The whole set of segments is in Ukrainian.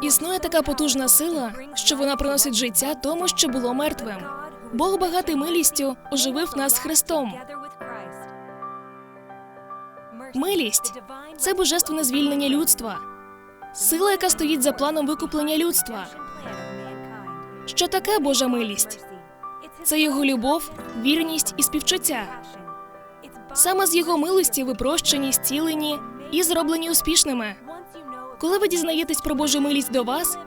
Існує така потужна сила, що вона приносить життя тому, що було мертвим. Бог багатий милістю оживив нас Христом. Милість це божественне звільнення людства, сила, яка стоїть за планом викуплення людства. Що таке Божа милість? Це його любов, вірність і співчуття. Саме з його милості ви прощені, зцілені і зроблені успішними. Коли ви дізнаєтесь про Божу милість до вас,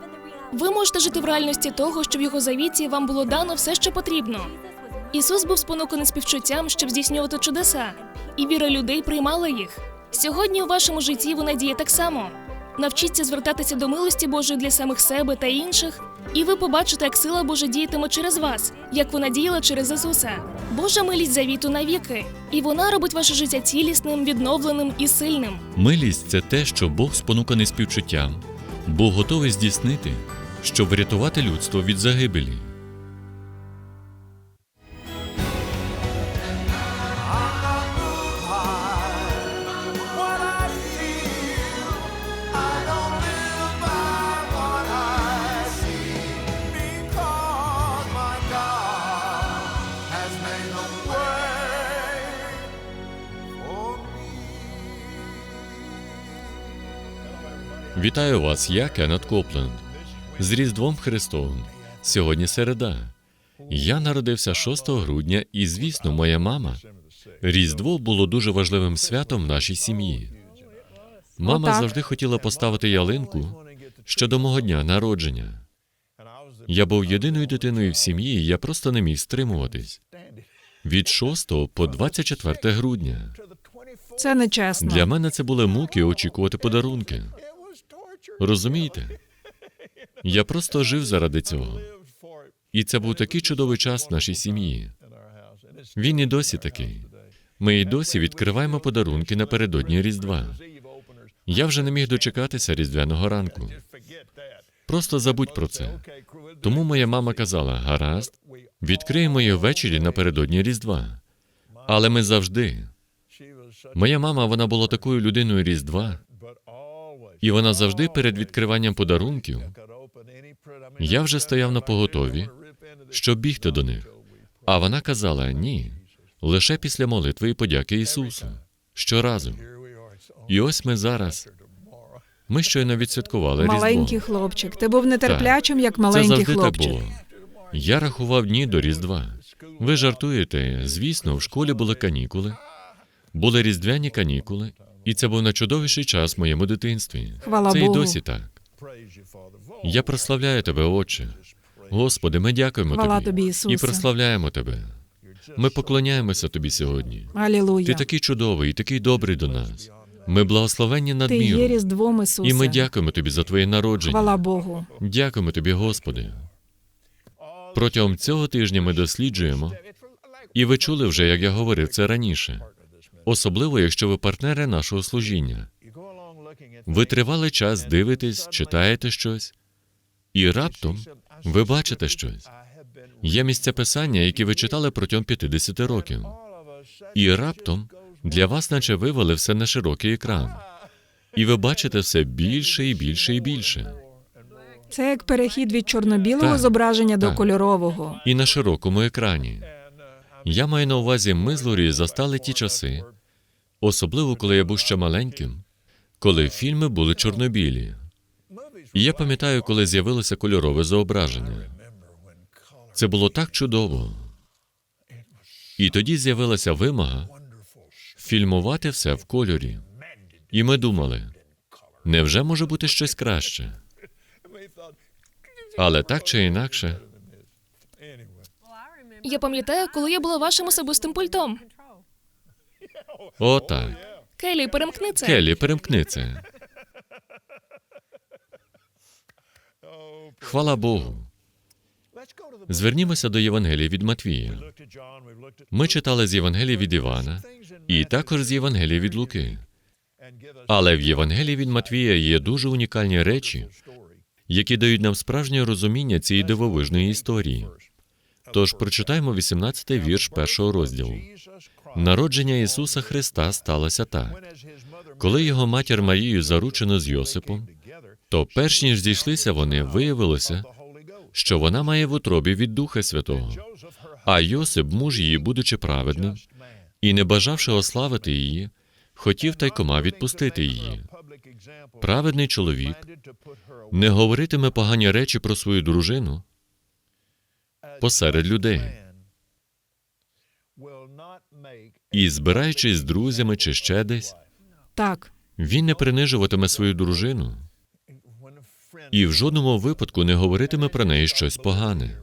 ви можете жити в реальності того, що в його завіті вам було дано все, що потрібно. Ісус був спонуканий співчуттям, щоб здійснювати чудеса, і віра людей приймала їх. Сьогодні у вашому житті вона діє так само. Навчіться звертатися до милості Божої для самих себе та інших, і ви побачите, як сила Божа діятиме через вас, як вона діяла через Ісуса. Божа милість завіту навіки, і вона робить ваше життя цілісним, відновленим і сильним. Милість це те, що Бог спонуканий співчуттям, Бог готовий здійснити, щоб врятувати людство від загибелі. Вітаю вас, я Кеннет Копленд. З Різдвом Христовим. Сьогодні середа. Я народився 6 грудня, і, звісно, моя мама. Різдво було дуже важливим святом в нашій сім'ї. Мама Отак. завжди хотіла поставити ялинку ще до мого дня народження. Я був єдиною дитиною в сім'ї, і я просто не міг стримуватись. Від 6 по 24 грудня. Це нечесно. Для мене це були муки очікувати подарунки. Розумієте? Я просто жив заради цього. І це був такий чудовий час в нашій сім'ї. Він і досі такий. Ми і досі відкриваємо подарунки напередодні Різдва. Я вже не міг дочекатися різдвяного ранку. Просто забудь про це. Тому моя мама казала: гаразд, відкриємо її ввечері напередодні Різдва. Але ми завжди. Моя мама, вона була такою людиною Різдва, і вона завжди перед відкриванням подарунків я вже стояв на поготові, щоб бігти до них. А вона казала: ні, лише після молитви і подяки Ісусу. Щоразу. І ось ми зараз. Ми щойно відсвяткували Маленький Різдво. хлопчик. Ти був нетерплячим, як Це маленький завжди хлопчик. так було. Я рахував дні до Різдва. Ви жартуєте, звісно, в школі були канікули, були різдвяні канікули, і це був найчудовіший час в моєму дитинстві. Хвала це Богу. і досі так. Я прославляю тебе, Отче. Господи, ми дякуємо Хвала тобі, тобі, Ісусе. і прославляємо тебе. Ми поклоняємося тобі сьогодні. Алілуя. Ти такий чудовий і такий добрий до нас. Ми благословенні Ти є. Різдвом Ісуса. І ми дякуємо тобі за твоє народження. Хвала Богу. Дякуємо тобі, Господи. Протягом цього тижня ми досліджуємо, і ви чули вже, як я говорив це раніше, особливо якщо ви партнери нашого служіння. Ви тривалий час дивитесь, читаєте щось, і раптом ви бачите щось. Є місця писання, які ви читали протягом 50 років. І раптом для вас наче вивели все на широкий екран. І ви бачите все більше і більше і більше. Це як перехід від чорно-білого Так, зображення до кольорового. і на широкому екрані. Я маю на увазі, ми з Лорі застали ті часи, особливо коли я був ще маленьким, коли фільми були чорнобілі. І я пам'ятаю, коли з'явилося кольорове зображення. Це було так чудово. І тоді з'явилася вимога фільмувати все в кольорі. І ми думали, невже може бути щось краще? Але так чи інакше, Я пам'ятаю, коли я була вашим особистим пультом. отак. Келі, перемкни це. Келлі, перемкни це. Хвала Богу. Звернімося до Євангелія від Матвія. Ми читали з Євангелія від Івана і також з Євангелія від Луки. Але в Євангелії від Матвія є дуже унікальні речі, які дають нам справжнє розуміння цієї дивовижної історії. Тож прочитаємо 18-й вірш першого розділу. Народження Ісуса Христа сталося так. Коли його матір Марію заручено з Йосипом, То перш ніж зійшлися вони, виявилося, що вона має в утробі від Духа Святого. А Йосип, муж її, будучи праведним, і не бажавши ославити її, хотів тайкома відпустити її. Праведний чоловік не говоритиме погані речі про свою дружину посеред людей. І, збираючись з друзями чи ще десь, Так, він не принижуватиме свою дружину і в жодному випадку не говоритиме про неї щось погане.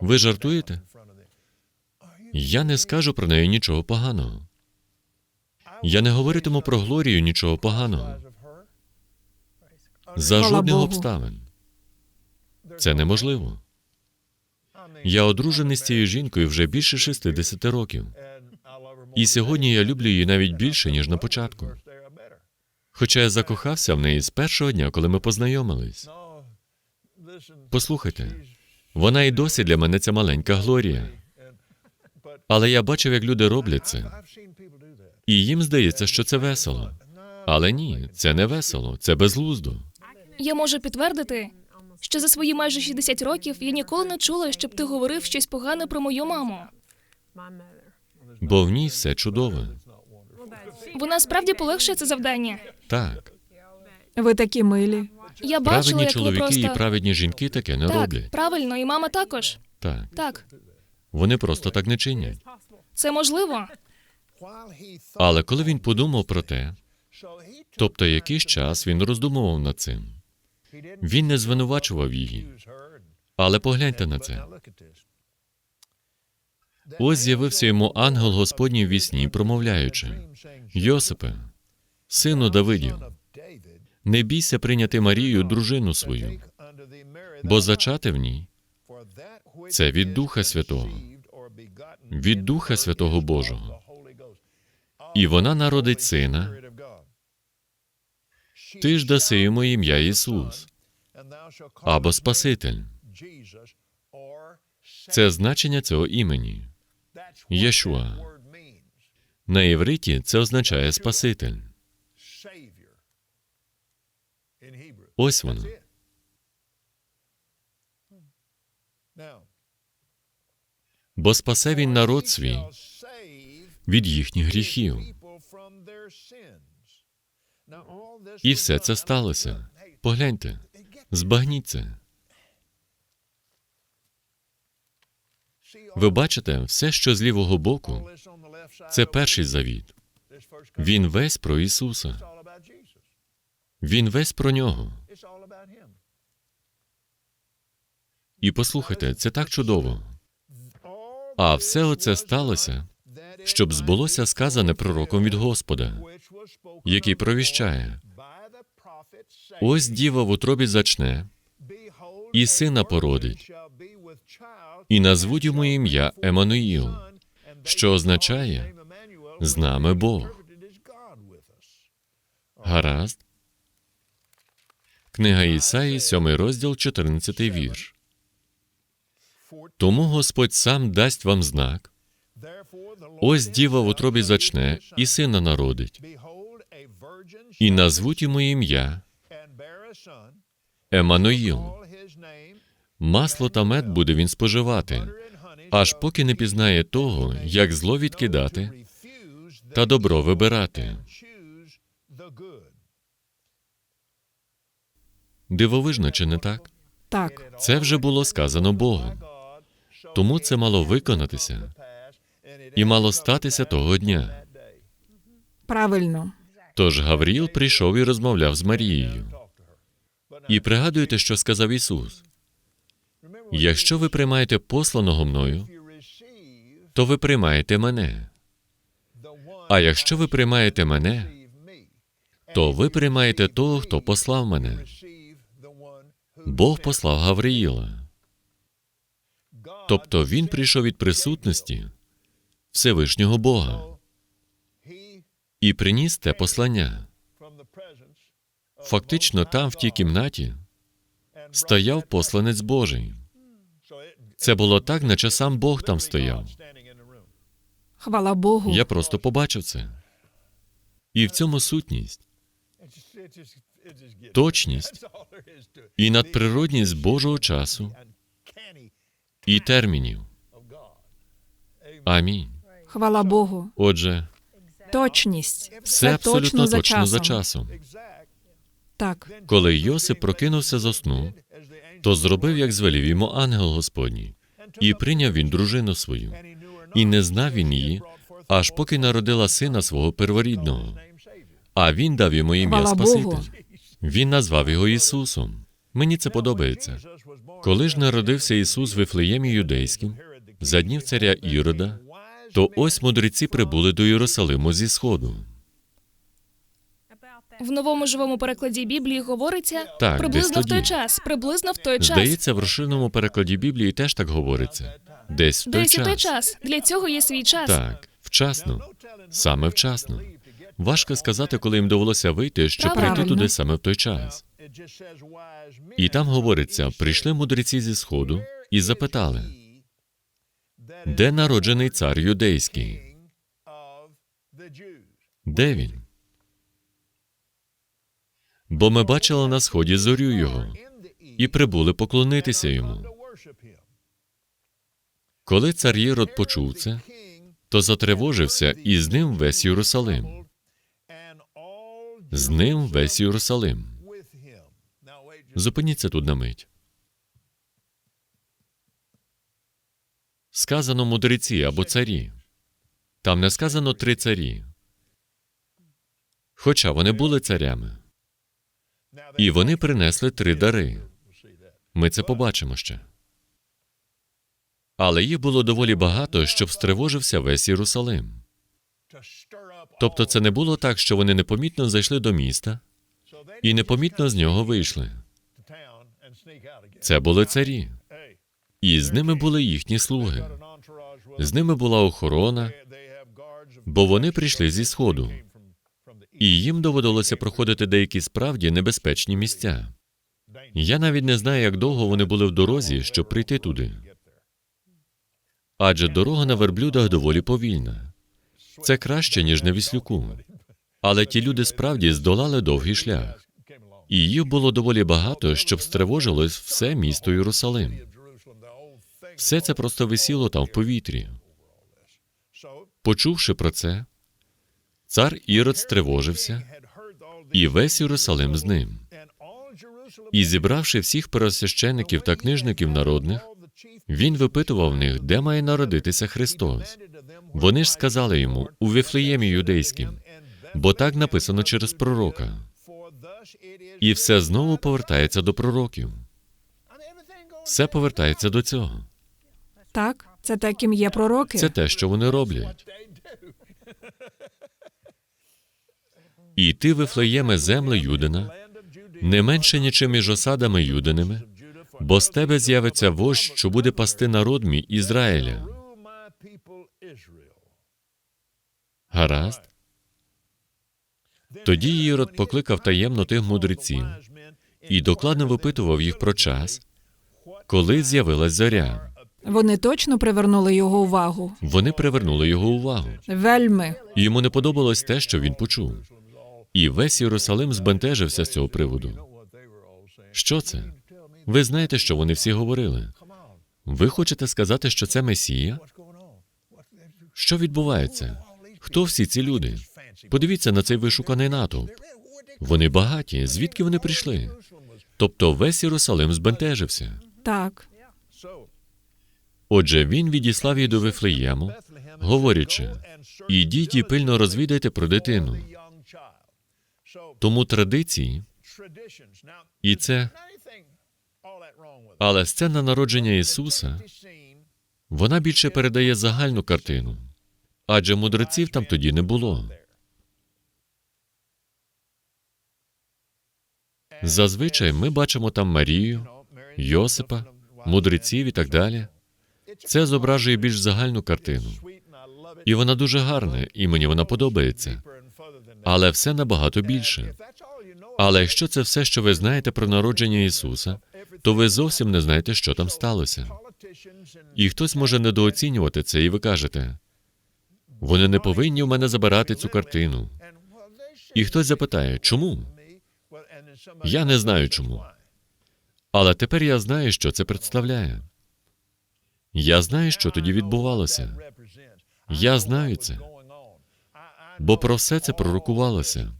Ви жартуєте? Я не скажу про неї нічого поганого. Я не говоритиму про Глорію нічого поганого. За жодних обставин. Це неможливо. Я одружений з цією жінкою вже більше 60 років. І сьогодні я люблю її навіть більше, ніж на початку. Хоча я закохався в неї з першого дня, коли ми познайомились. Послухайте, вона і досі для мене ця маленька Глорія. Але я бачив, як люди роблять це, і їм здається, що це весело. Але ні, це не весело, це безглуздо. Я можу підтвердити, що за свої майже 60 років я ніколи не чула, щоб ти говорив щось погане про мою маму. Бо в ній все чудове. Вона справді полегшує це завдання. Так, ви такі милі. Я бачила, праведні як ви чоловіки просто і праведні жінки таке не так, роблять. правильно, і мама також. Так, Так, вони просто так не чинять. це можливо. Але коли він подумав про те, тобто якийсь час він роздумував над цим, він не звинувачував її. Але погляньте на це. Ось з'явився йому ангел Господній в вісні, промовляючи: Йосипе, сину Давидів, не бійся прийняти Марію, дружину свою, бо зачати в ній це від Духа Святого, від Духа Святого Божого. І вона народить сина, ти ж даси йому ім'я Ісус або Спаситель. Це значення цього імені. Єшуа. На євриті це означає Спаситель. Ось воно. Бо спасе він народ свій від їхніх гріхів. І все це сталося. Погляньте, збагніть це. Ви бачите, все, що з лівого боку, це перший завіт. Він весь про Ісуса. Він весь про нього. І послухайте, це так чудово. А все оце сталося, щоб збулося сказане пророком від Господа, який провіщає: ось діва в утробі зачне, і сина породить, і назвуть йому ім'я Еммануїл, що означає з нами Бог. Гаразд. Книга Ісаї, 7 розділ, 14 вірш. Тому Господь сам дасть вам знак. Ось діва в утробі зачне, і сина народить, і назвуть йому ім'я Еммануїл. Масло та мед буде він споживати, аж поки не пізнає того, як зло відкидати та добро вибирати. Дивовижно, чи не так? Так, Це вже було сказано Богом. Тому це мало виконатися і мало статися того дня. правильно. Тож Гавріл прийшов і розмовляв з Марією. І пригадуєте, що сказав Ісус: якщо ви приймаєте посланого мною, то ви приймаєте мене. А якщо ви приймаєте мене, то ви приймаєте того, хто послав мене. Бог послав Гавриїла. Тобто він прийшов від присутності Всевишнього Бога і приніс те послання. Фактично, там, в тій кімнаті, стояв посланець Божий. Це було так, наче сам Бог там стояв. Хвала Богу. Я просто побачив це. І в цьому сутність. точність і надприродність Божого часу і термінів. Амінь. Хвала Богу. Отже, Точність. все абсолютно за точно за часом. Так. Коли Йосип прокинувся з сну, то зробив, як звелів йому ангел Господній, і прийняв він дружину свою, і не знав він її, аж поки народила сина свого перворідного. А він дав йому ім'я Хвала Богу. Спаситель. Він назвав його Ісусом. Мені це подобається. Коли ж народився Ісус в Вифлеємі юдейським, за днів царя Ірода, то ось мудреці прибули до Єрусалиму зі сходу. В новому живому перекладі Біблії говориться Так, приблизно в той час. Приблизно в той час. Здається, в розширеному перекладі Біблії теж так говориться. Десь в той Десь у той час. час. Для цього є свій час. Так, вчасно, саме вчасно. Важко сказати, коли їм довелося вийти, щоб Правильно. прийти туди саме в той час. І там говориться: прийшли мудреці зі сходу і запитали, де народжений цар юдейський? Де він? Бо ми бачили на сході зорю його і прибули поклонитися йому. Коли цар Єрод почув це, то затривожився, і з ним весь Єрусалим. З ним весь Єрусалим. Зупиніться тут на мить. Сказано мудреці або царі. Там не сказано три царі. Хоча вони були царями. І вони принесли три дари. Ми це побачимо ще. Але їх було доволі багато, щоб стривожився весь Єрусалим. Тобто це не було так, що вони непомітно зайшли до міста і непомітно з нього вийшли. Це були царі, і з ними були їхні слуги. З ними була охорона, бо вони прийшли зі сходу, і їм доводилося проходити деякі справді небезпечні місця. Я навіть не знаю, як довго вони були в дорозі, щоб прийти туди. Адже дорога на верблюдах доволі повільна. Це краще, ніж на віслюку. Але ті люди справді здолали довгий шлях, і їх було доволі багато, щоб стривожилось все місто Єрусалим. Все це просто висіло там в повітрі. Почувши про це, цар Ірод стривожився, і весь Єрусалим з ним. І зібравши всіх первосвящеників та книжників народних, він випитував в них, де має народитися Христос. Вони ж сказали йому у Вифлеємі юдейським, бо так написано через пророка. І все знову повертається до пророків. Все повертається до цього. Так, це так, ким є пророки. Це те, що вони роблять. І ти, Вифлеєме, земле Юдина, не менше нічим між осадами Юдиними, бо з тебе з'явиться вождь, що буде пасти народ мій Ізраїля. Гаразд. Тоді Ірод покликав таємно тих мудреців і докладно випитував їх про час, коли з'явилась зоря. Вони точно привернули його увагу. Вони привернули його увагу. Вельми. І йому не подобалось те, що він почув. І весь Єрусалим збентежився з цього приводу. Що це? Ви знаєте, що вони всі говорили? Ви хочете сказати, що це Месія? Що відбувається? Хто всі ці люди? Подивіться на цей вишуканий натовп. Вони багаті. Звідки вони прийшли? Тобто весь Єрусалим збентежився. Так. Отже, він відіслав її до Вифлеєму, говорячи: ідіть і пильно розвідайте про дитину. Тому традиції, і це, але сцена народження Ісуса, вона більше передає загальну картину, адже мудреців там тоді не було. Зазвичай ми бачимо там Марію, Йосипа, мудреців і так далі. Це зображує більш загальну картину. І вона дуже гарна, і мені вона подобається. Але все набагато більше. Але якщо це все, що ви знаєте про народження Ісуса, то ви зовсім не знаєте, що там сталося. І хтось може недооцінювати це, і ви кажете, вони не повинні в мене забирати цю картину. І хтось запитає, чому? Я не знаю чому. Але тепер я знаю, що це представляє. Я знаю, що тоді відбувалося. Я знаю це. Бо про все це пророкувалося,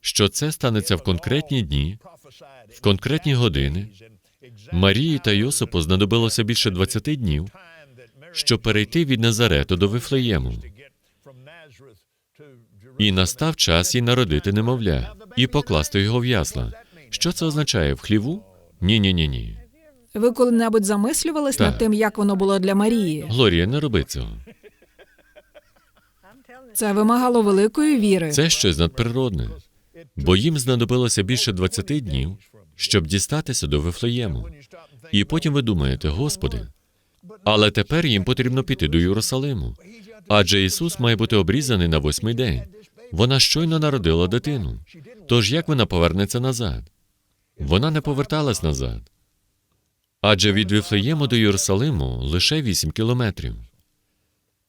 що це станеться в конкретні дні, в конкретні години. Марії та Йосипу знадобилося більше 20 днів, щоб перейти від Назарету до Вифлеєму. І настав час їй народити немовля і покласти його в ясла. Що це означає в хліву? Ні, ні, ні, ні. Ви коли-небудь замислювались Так. над тим, як воно було для Марії? Глорія, не роби цього. Це вимагало великої віри. Це щось надприродне, бо їм знадобилося більше 20 днів, щоб дістатися до Вифлеєму. І потім ви думаєте, Господи, але тепер їм потрібно піти до Єрусалиму. Адже Ісус має бути обрізаний на восьмий день. Вона щойно народила дитину. Тож як вона повернеться назад? Вона не поверталась назад. Адже від Вифлеєму до Єрусалиму лише вісім кілометрів.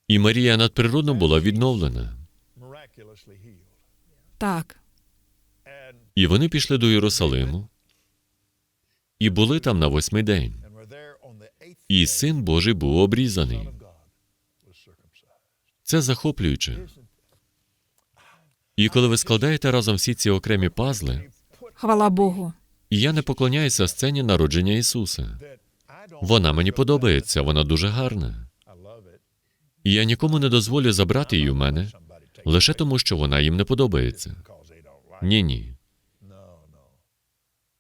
І Марія надприродно була відновлена. Так. І вони пішли до Єрусалиму і були там на восьмий день. І син Божий був обрізаний. Це захоплююче. І коли ви складаєте разом всі ці окремі пазли, Хвала Богу. І я не поклоняюся сцені народження Ісуса. Вона мені подобається, вона дуже гарна. І я нікому не дозволю забрати її у мене лише тому, що вона їм не подобається. Ні, ні.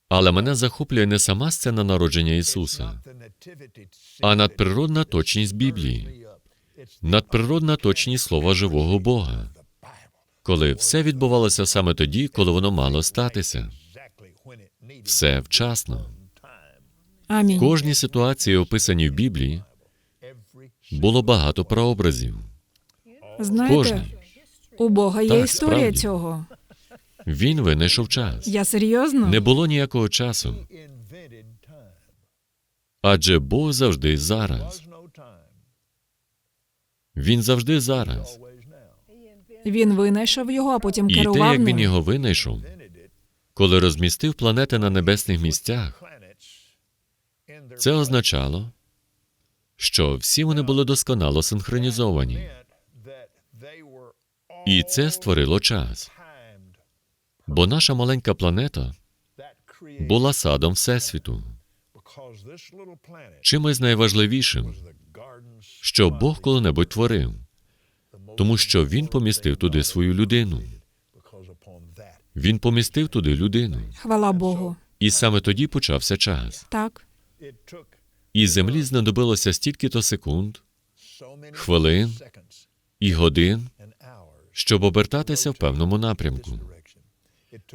Але мене захоплює не сама сцена народження Ісуса, а надприродна точність Біблії, надприродна точність слова живого Бога, коли все відбувалося саме тоді, коли воно мало статися. Все вчасно. В Амінь. кожній ситуації, описаній в Біблії, було багато прообразів. Знаєте, Кожній. у Бога є Так, історія справді. цього. Він винайшов час. Я серйозно? Не було ніякого часу, адже Бог завжди зараз. Він завжди зараз. Він винайшов його, а потім І те, керував як він його винайшов, коли розмістив планети на небесних місцях, це означало, що всі вони були досконало синхронізовані. І це створило час. Бо наша маленька планета була садом Всесвіту, чимось найважливішим, що Бог коли-небудь творив, тому що Він помістив туди свою людину. Він помістив туди людину. Хвала Богу. І саме тоді почався час. Так. І землі знадобилося стільки-то секунд, хвилин і годин, щоб обертатися в певному напрямку.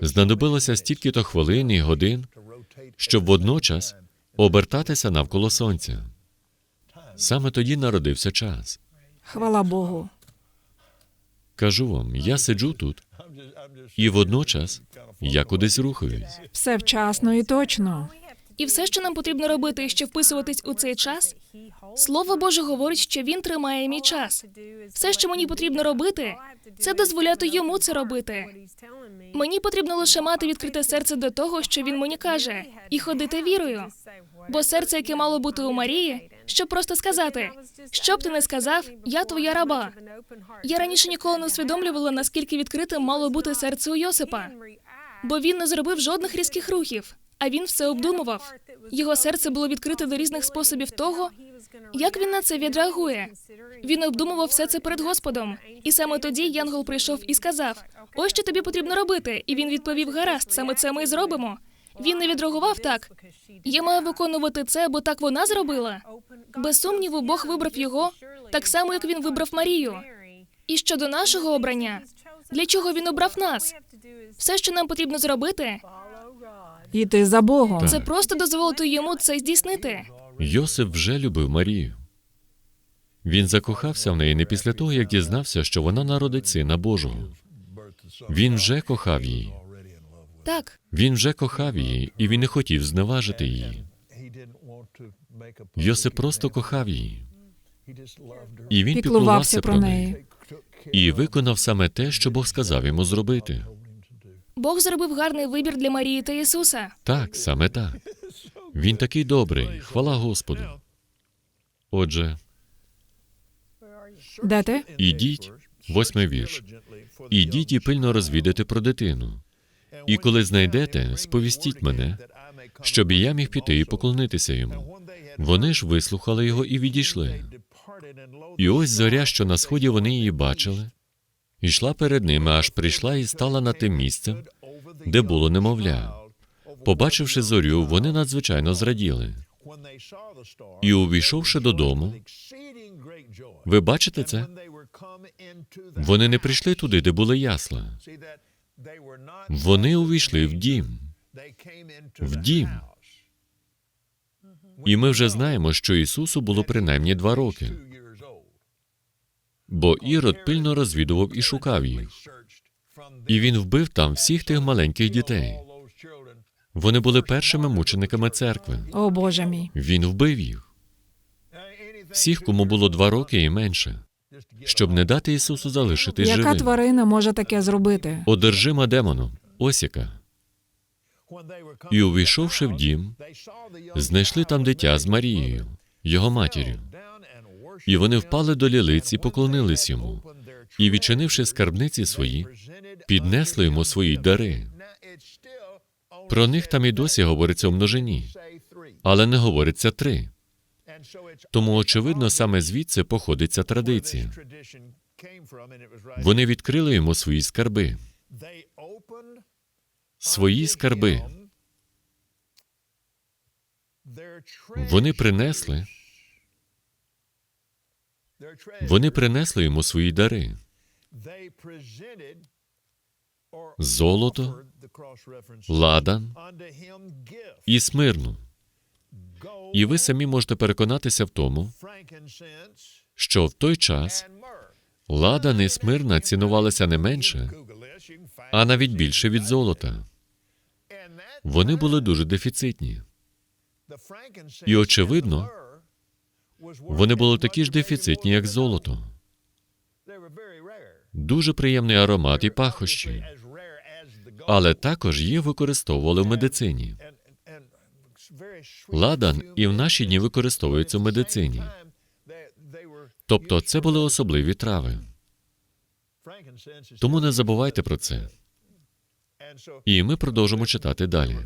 Знадобилося стільки-то хвилин і годин, щоб водночас обертатися навколо сонця. Саме тоді народився час. Хвала Богу. Кажу вам, я сиджу тут, і водночас я кудись рухаюсь. Все вчасно і точно. І все, що нам потрібно робити, щоб вписуватись у цей час, Слово Боже говорить, що він тримає мій час. Все, що мені потрібно робити, це дозволяти йому це робити. Мені потрібно лише мати відкрите серце до того, що він мені каже, і ходити вірою. Бо серце, яке мало бути у Марії, щоб просто сказати, що б ти не сказав, я твоя раба. Я раніше ніколи не усвідомлювала, наскільки відкритим мало бути серце у Йосипа, бо він не зробив жодних різких рухів, а він все обдумував. Його серце було відкрите до різних способів того, як він на це відреагує. Він обдумував все це перед Господом. І саме тоді Янгол прийшов і сказав: Ось що тобі потрібно робити. І він відповів: Гаразд, саме це ми і зробимо. Він не відреагував так. Я маю виконувати це, бо так вона зробила. Без сумніву, Бог вибрав його так само, як він вибрав Марію. І щодо нашого обрання, для чого він обрав нас? Все, що нам потрібно зробити, Іти за Богом. Це просто дозволити йому це здійснити. Йосип вже любив Марію. Він закохався в неї не після того, як дізнався, що вона народить сина Божого. Він вже кохав її. Так, Він вже кохав її, і він не хотів зневажити її. Йосип просто кохав її. І він Піклувався про неї. і виконав саме те, що Бог сказав йому зробити. Бог зробив гарний вибір для Марії та Ісуса. Так, саме так. Він такий добрий. Хвала Господу. Отже, Де ти? ідіть, восьмий вірш. Ідіть і пильно розвідайте про дитину. І коли знайдете, сповістіть мене, щоб я міг піти і поклонитися йому. Вони ж вислухали його і відійшли. І ось зоря, що на сході вони її бачили, йшла перед ними, аж прийшла і стала над тим місцем, де було немовля. Побачивши зорю, вони надзвичайно зраділи. І увійшовши додому, ви бачите це? Вони не прийшли туди, де були ясла. Вони увійшли в дім. В дім. І ми вже знаємо, що Ісусу було принаймні два роки, бо Ірод пильно розвідував і шукав їх. І він вбив там всіх тих маленьких дітей. Вони були першими мучениками церкви. О Боже мій. Він вбив їх. Всіх, кому було два роки і менше, щоб не дати Ісусу залишитись Яка тварина може таке зробити? Одержима демоном, ось яка. І увійшовши в дім, знайшли там дитя з Марією, його матір'ю. І вони впали до лілиць і поклонились йому. І, відчинивши скарбниці свої, піднесли йому свої дари. Про них там і досі говориться у множині, але не говориться три. Тому, очевидно, саме звідси походить ця традиція. Вони відкрили йому свої скарби. Свої скарби. Вони принесли, вони принесли йому свої дари. Золото, ладан і смирну. І ви самі можете переконатися в тому, що в той час ладан і смирна цінувалися не менше, а навіть більше від золота. Вони були дуже дефіцитні. І очевидно, Вони були такі ж дефіцитні, як золото. Дуже приємний аромат і пахощі, але також їх використовували в медицині. Ладан і в наші дні використовується в медицині. Тобто це були особливі трави. Тому не забувайте про це. І ми продовжимо читати далі.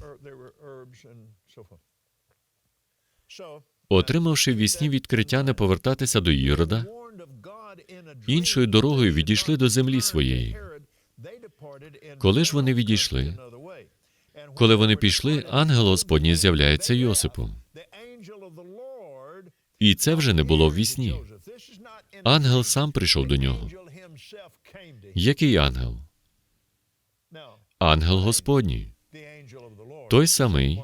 Отримавши вісні відкриття не повертатися до Ірода, іншою дорогою відійшли до землі своєї. Коли ж вони відійшли? Коли вони пішли, ангел Господній з'являється Йосипу. І це вже не було в вісні. Ангел сам прийшов до нього. Який ангел? Ангел Господній, той самий,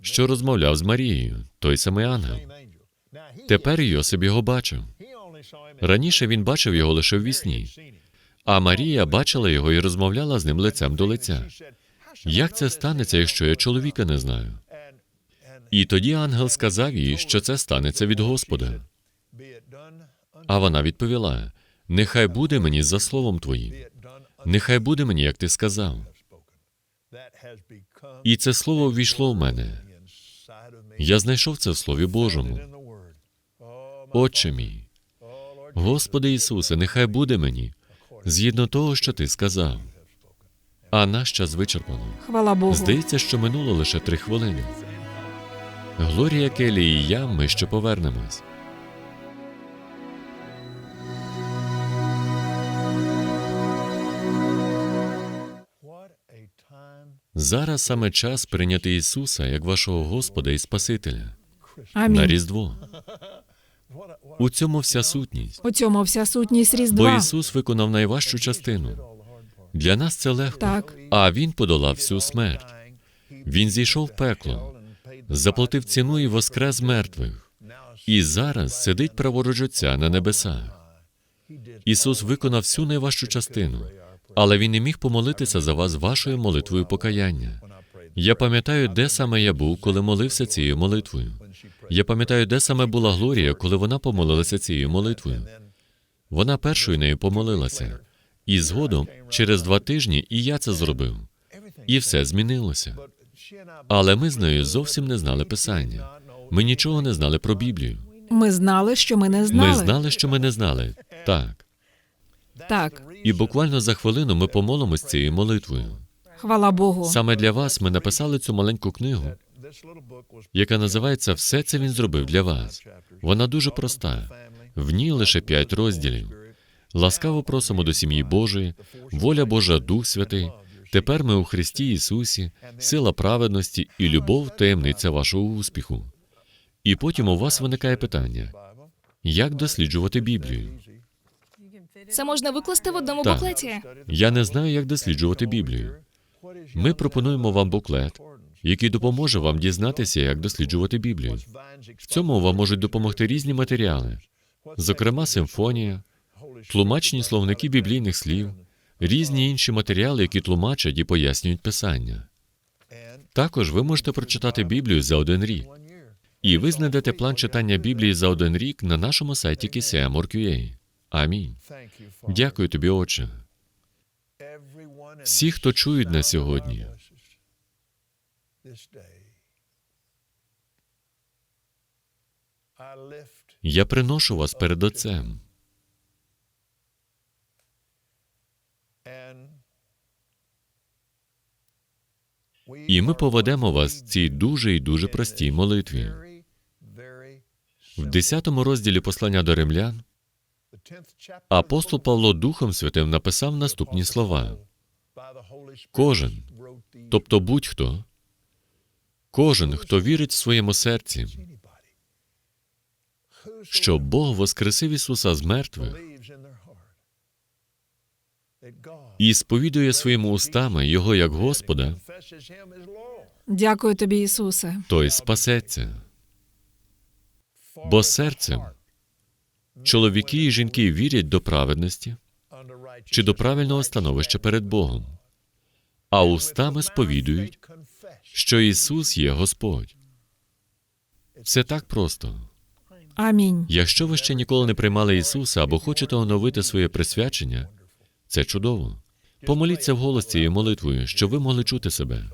що розмовляв з Марією, той самий ангел. Тепер Йосип його бачив. Раніше він бачив його лише в вісні, а Марія бачила його і розмовляла з ним лицем до лиця. Як це станеться, якщо я чоловіка не знаю? І тоді ангел сказав їй, що це станеться від Господа. А вона відповіла: Нехай буде мені за словом твоїм, нехай буде мені, як ти сказав. І це слово ввійшло в мене. Я знайшов це в Слові Божому. Отче мій, Господи Ісусе, нехай буде мені згідно того, що ти сказав. А наш час вичерпано. Хвала Богу. Здається, що минуло лише три хвилини. Глорія Келі і я, ми ще повернемось. Зараз саме час прийняти Ісуса як вашого Господа і Спасителя на Різдво. У цьому вся сутність. У цьому вся сутність Бо Ісус виконав найважчу частину. Для нас це легко, Так. а Він подолав всю смерть. Він зійшов в пекло, заплатив ціну і воскрес мертвих. І зараз сидить праворуч Отця на небесах. Ісус виконав всю найважчу частину, але Він не міг помолитися за вас вашою молитвою покаяння. Я пам'ятаю, де саме я був, коли молився цією молитвою. Я пам'ятаю, де саме була Глорія, коли вона помолилася цією молитвою. Вона першою нею помолилася. І згодом, через два тижні, і я це зробив. І все змінилося. Але ми з нею зовсім не знали писання. Ми нічого не знали про Біблію. Ми знали, що ми не знали. Ми знали, що ми не знали. Так. Так, І буквально за хвилину ми помолимось цією молитвою. хвала Богу. Саме для вас ми написали цю маленьку книгу, яка називається Все це він зробив для вас. Вона дуже проста. В ній лише п'ять розділів. Ласкаво просимо до сім'ї Божої, воля Божа, Дух Святий. Тепер ми у Христі Ісусі, сила праведності і любов таємниця вашого успіху. І потім у вас виникає питання: як досліджувати Біблію? Це можна викласти в одному Так. буклеті. Я не знаю, як досліджувати Біблію. Ми пропонуємо вам буклет, який допоможе вам дізнатися, як досліджувати Біблію. В цьому вам можуть допомогти різні матеріали, зокрема симфонія, тлумачні словники біблійних слів, різні інші матеріали, які тлумачать і пояснюють писання. Також ви можете прочитати Біблію за один рік. І ви знайдете план читання Біблії за один рік на нашому сайті KCM.org.ua. Амінь. Дякую тобі, Отче. Всі, хто чують нас сьогодні, Я приношу вас перед Отцем. І ми поведемо вас в цій дуже і дуже простій молитві. В 10 розділі послання до римлян апостол Павло Духом Святим написав наступні слова: Кожен, тобто будь-хто, кожен, хто вірить в своєму серці, що Бог воскресив Ісуса з мертвих і сповідує своїми устами Його як Господа, Дякую тобі, Ісусе. той спасеться. Бо серцем чоловіки і жінки вірять до праведності чи до правильного становища перед Богом, а устами сповідують, що Ісус є Господь. Все так просто. Амінь. Якщо ви ще ніколи не приймали Ісуса або хочете оновити своє присвячення, це чудово. Помоліться вголос цією молитвою, щоб ви могли чути себе.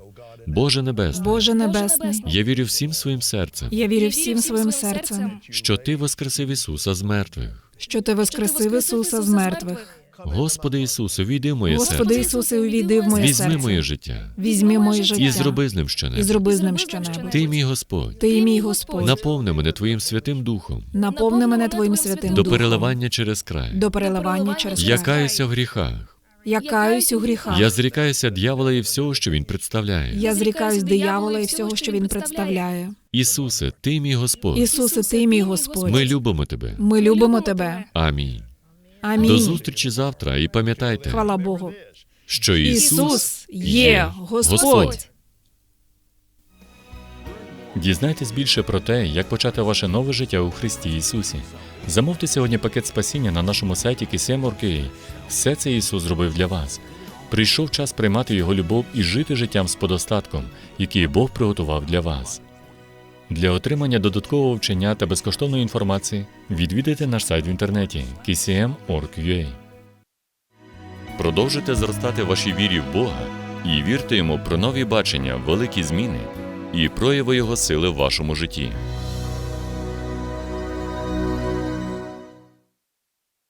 Боже Небесний, Боже Небесний, Небесний, я вірю всім своїм серцем, я вірю всім своїм серцем, що Ти воскресив Ісуса з мертвих. що ти воскресив Ісуса з мертвих. Господи Ісусе, війди в моє Господи серце, Ісусе, увійди в моє візьми моє життя Візьми моє і зроби з ним І щонебудь. зроби з ним щонебудь. Ти мій Господь, Ти мій Господь. наповни мене Твоїм святим Духом Наповни мене Твоїм святим духом. до переливання через край. До переливання через Я каюся в гріхах. Я каюсь у гріхах. Я зрікаюся дьявола і всього, що він представляє. Я зрікаюсь диявола і всього, що він представляє. Ісусе, Ти мій Господь. Ісусе, ти мій Господь. Ми любимо Тебе. Ми любимо тебе. Амінь. До зустрічі завтра і пам'ятайте, Хвала Богу. що Ісус Ісус є Господь. Господь. Дізнайтесь більше про те, як почати ваше нове життя у Христі Ісусі. Замовте сьогодні пакет спасіння на нашому сайті KCM.org.ua. Все це Ісус зробив для вас. Прийшов час приймати Його любов і жити життям з подостатком, який Бог приготував для вас. Для отримання додаткового вчення та безкоштовної інформації відвідайте наш сайт в інтернеті kcm.org.ua. Продовжуйте зростати вашій вірі в Бога і вірте йому про нові бачення, великі зміни і прояви Його сили в вашому житті.